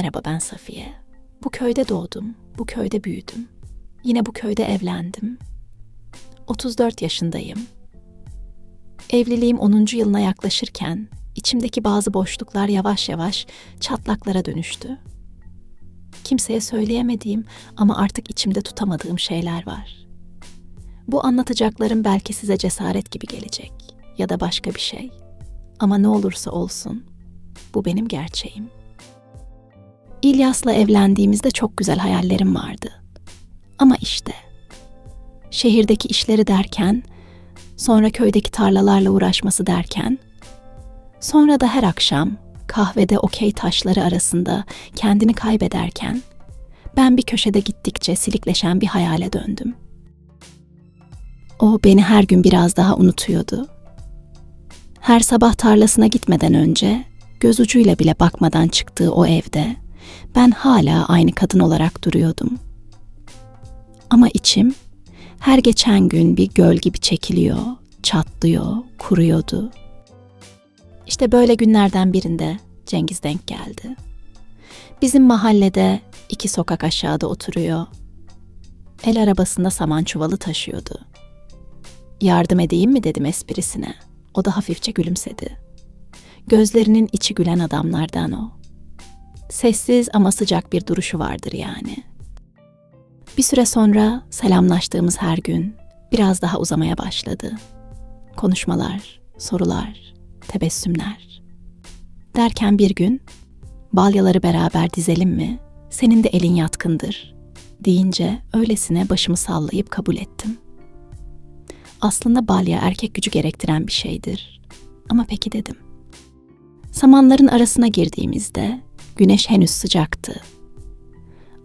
Merhaba ben Safiye. Bu köyde doğdum, bu köyde büyüdüm. Yine bu köyde evlendim. 34 yaşındayım. Evliliğim 10. yılına yaklaşırken içimdeki bazı boşluklar yavaş yavaş çatlaklara dönüştü. Kimseye söyleyemediğim ama artık içimde tutamadığım şeyler var. Bu anlatacaklarım belki size cesaret gibi gelecek ya da başka bir şey. Ama ne olursa olsun bu benim gerçeğim. İlyas'la evlendiğimizde çok güzel hayallerim vardı. Ama işte şehirdeki işleri derken, sonra köydeki tarlalarla uğraşması derken, sonra da her akşam kahvede okey taşları arasında kendini kaybederken, ben bir köşede gittikçe silikleşen bir hayale döndüm. O beni her gün biraz daha unutuyordu. Her sabah tarlasına gitmeden önce göz ucuyla bile bakmadan çıktığı o evde ben hala aynı kadın olarak duruyordum. Ama içim her geçen gün bir göl gibi çekiliyor, çatlıyor, kuruyordu. İşte böyle günlerden birinde Cengiz denk geldi. Bizim mahallede iki sokak aşağıda oturuyor. El arabasında saman çuvalı taşıyordu. Yardım edeyim mi dedim esprisine. O da hafifçe gülümsedi. Gözlerinin içi gülen adamlardan o. Sessiz ama sıcak bir duruşu vardır yani. Bir süre sonra selamlaştığımız her gün biraz daha uzamaya başladı. Konuşmalar, sorular, tebessümler. Derken bir gün balyaları beraber dizelim mi? Senin de elin yatkındır deyince öylesine başımı sallayıp kabul ettim. Aslında balya erkek gücü gerektiren bir şeydir. Ama peki dedim. Samanların arasına girdiğimizde güneş henüz sıcaktı.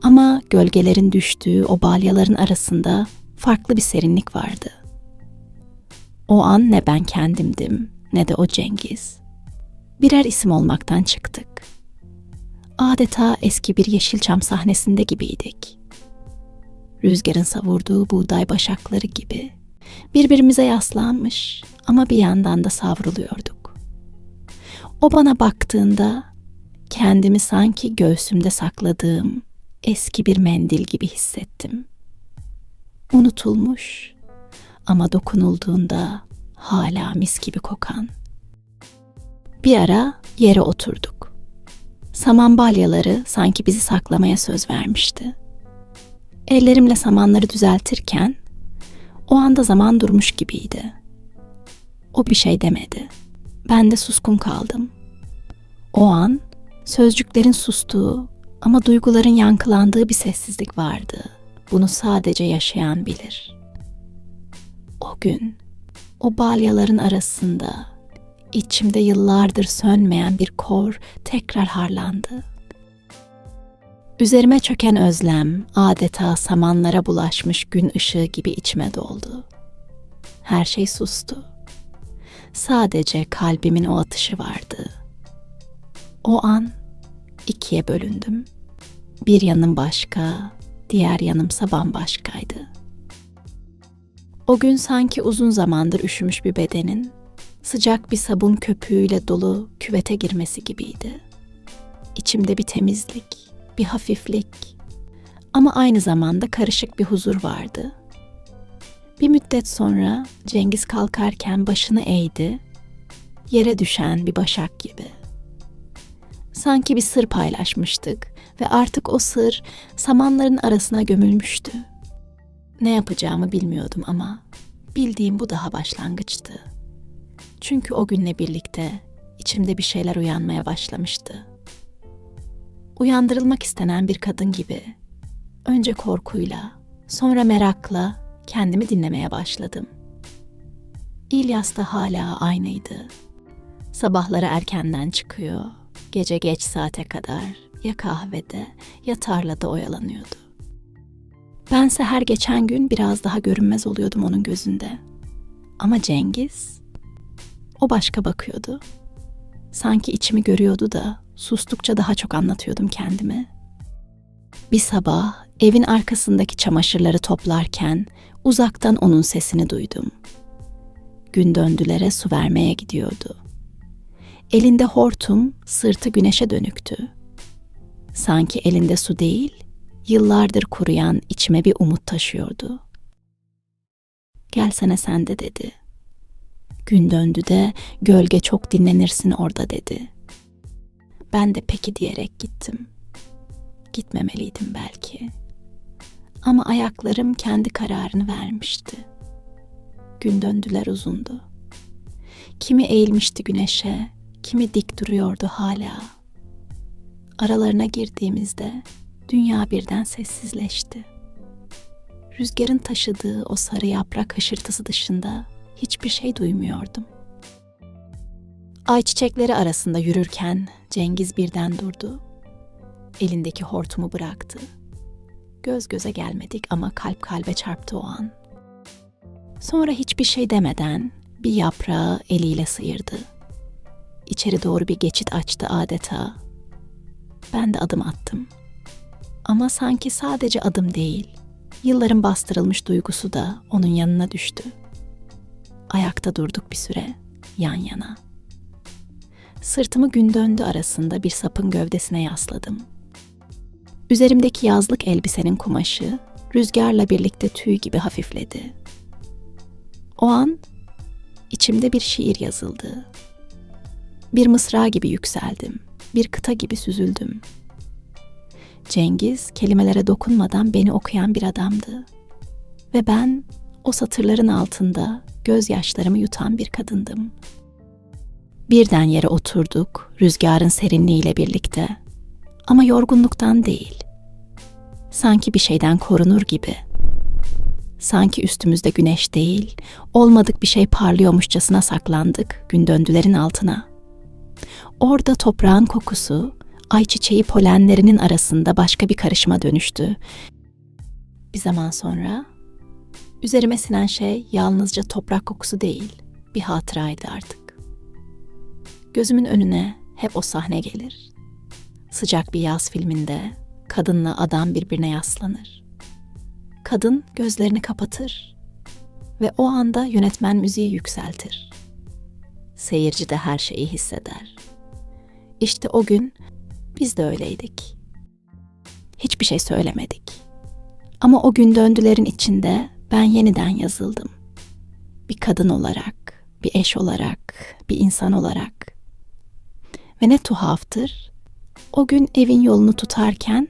Ama gölgelerin düştüğü o balyaların arasında farklı bir serinlik vardı. O an ne ben kendimdim ne de o Cengiz. Birer isim olmaktan çıktık. Adeta eski bir Yeşilçam sahnesinde gibiydik. Rüzgarın savurduğu buğday başakları gibi birbirimize yaslanmış ama bir yandan da savruluyorduk. O bana baktığında kendimi sanki göğsümde sakladığım eski bir mendil gibi hissettim. Unutulmuş ama dokunulduğunda hala mis gibi kokan. Bir ara yere oturduk. Saman balyaları sanki bizi saklamaya söz vermişti. Ellerimle samanları düzeltirken o anda zaman durmuş gibiydi. O bir şey demedi. Ben de suskun kaldım. O an sözcüklerin sustuğu ama duyguların yankılandığı bir sessizlik vardı. Bunu sadece yaşayan bilir. O gün o balyaların arasında içimde yıllardır sönmeyen bir kor tekrar harlandı. Üzerime çöken özlem adeta samanlara bulaşmış gün ışığı gibi içime doldu. Her şey sustu. Sadece kalbimin o atışı vardı. O an ikiye bölündüm. Bir yanım başka, diğer yanımsa bambaşkaydı. O gün sanki uzun zamandır üşümüş bir bedenin sıcak bir sabun köpüğüyle dolu küvete girmesi gibiydi. İçimde bir temizlik, bir hafiflik ama aynı zamanda karışık bir huzur vardı. Bir müddet sonra Cengiz kalkarken başını eğdi, yere düşen bir başak gibi. Sanki bir sır paylaşmıştık ve artık o sır samanların arasına gömülmüştü. Ne yapacağımı bilmiyordum ama bildiğim bu daha başlangıçtı. Çünkü o günle birlikte içimde bir şeyler uyanmaya başlamıştı uyandırılmak istenen bir kadın gibi önce korkuyla, sonra merakla kendimi dinlemeye başladım. İlyas da hala aynıydı. Sabahları erkenden çıkıyor, gece geç saate kadar ya kahvede ya tarlada oyalanıyordu. Bense her geçen gün biraz daha görünmez oluyordum onun gözünde. Ama Cengiz, o başka bakıyordu. Sanki içimi görüyordu da sustukça daha çok anlatıyordum kendime. Bir sabah evin arkasındaki çamaşırları toplarken uzaktan onun sesini duydum. Gün döndülere su vermeye gidiyordu. Elinde hortum, sırtı güneşe dönüktü. Sanki elinde su değil, yıllardır kuruyan içime bir umut taşıyordu. Gelsene sen de dedi. Gün döndü de gölge çok dinlenirsin orada dedi. Ben de peki diyerek gittim. Gitmemeliydim belki. Ama ayaklarım kendi kararını vermişti. Gün döndüler uzundu. Kimi eğilmişti güneşe, kimi dik duruyordu hala. Aralarına girdiğimizde dünya birden sessizleşti. Rüzgarın taşıdığı o sarı yaprak hışırtısı dışında hiçbir şey duymuyordum. Ay çiçekleri arasında yürürken Cengiz birden durdu. Elindeki hortumu bıraktı. Göz göze gelmedik ama kalp kalbe çarptı o an. Sonra hiçbir şey demeden bir yaprağı eliyle sıyırdı. İçeri doğru bir geçit açtı adeta. Ben de adım attım. Ama sanki sadece adım değil, yılların bastırılmış duygusu da onun yanına düştü. Ayakta durduk bir süre, yan yana. Sırtımı gün döndü arasında bir sapın gövdesine yasladım. Üzerimdeki yazlık elbisenin kumaşı rüzgarla birlikte tüy gibi hafifledi. O an içimde bir şiir yazıldı. Bir mısra gibi yükseldim, bir kıta gibi süzüldüm. Cengiz kelimelere dokunmadan beni okuyan bir adamdı. Ve ben o satırların altında gözyaşlarımı yutan bir kadındım. Birden yere oturduk rüzgarın serinliğiyle birlikte. Ama yorgunluktan değil. Sanki bir şeyden korunur gibi. Sanki üstümüzde güneş değil, olmadık bir şey parlıyormuşçasına saklandık gün döndülerin altına. Orada toprağın kokusu, ayçiçeği polenlerinin arasında başka bir karışıma dönüştü. Bir zaman sonra üzerime sinen şey yalnızca toprak kokusu değil, bir hatıraydı artık. Gözümün önüne hep o sahne gelir. Sıcak bir yaz filminde kadınla adam birbirine yaslanır. Kadın gözlerini kapatır ve o anda yönetmen müziği yükseltir. Seyirci de her şeyi hisseder. İşte o gün biz de öyleydik. Hiçbir şey söylemedik. Ama o gün döndülerin içinde ben yeniden yazıldım. Bir kadın olarak, bir eş olarak, bir insan olarak. Ve ne tuhaftır, o gün evin yolunu tutarken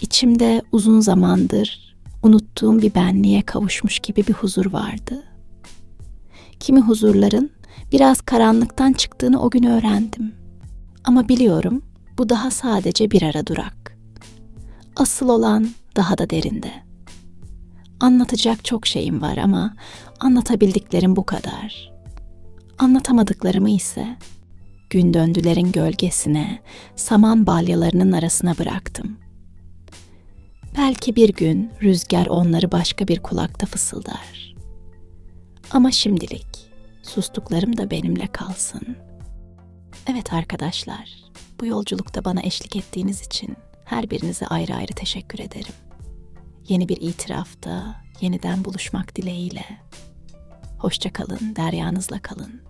içimde uzun zamandır unuttuğum bir benliğe kavuşmuş gibi bir huzur vardı. Kimi huzurların biraz karanlıktan çıktığını o gün öğrendim. Ama biliyorum bu daha sadece bir ara durak. Asıl olan daha da derinde. Anlatacak çok şeyim var ama anlatabildiklerim bu kadar. Anlatamadıklarımı ise gün döndülerin gölgesine, saman balyalarının arasına bıraktım. Belki bir gün rüzgar onları başka bir kulakta fısıldar. Ama şimdilik sustuklarım da benimle kalsın. Evet arkadaşlar, bu yolculukta bana eşlik ettiğiniz için her birinize ayrı ayrı teşekkür ederim. Yeni bir itirafta yeniden buluşmak dileğiyle. Hoşça kalın, deryanızla kalın.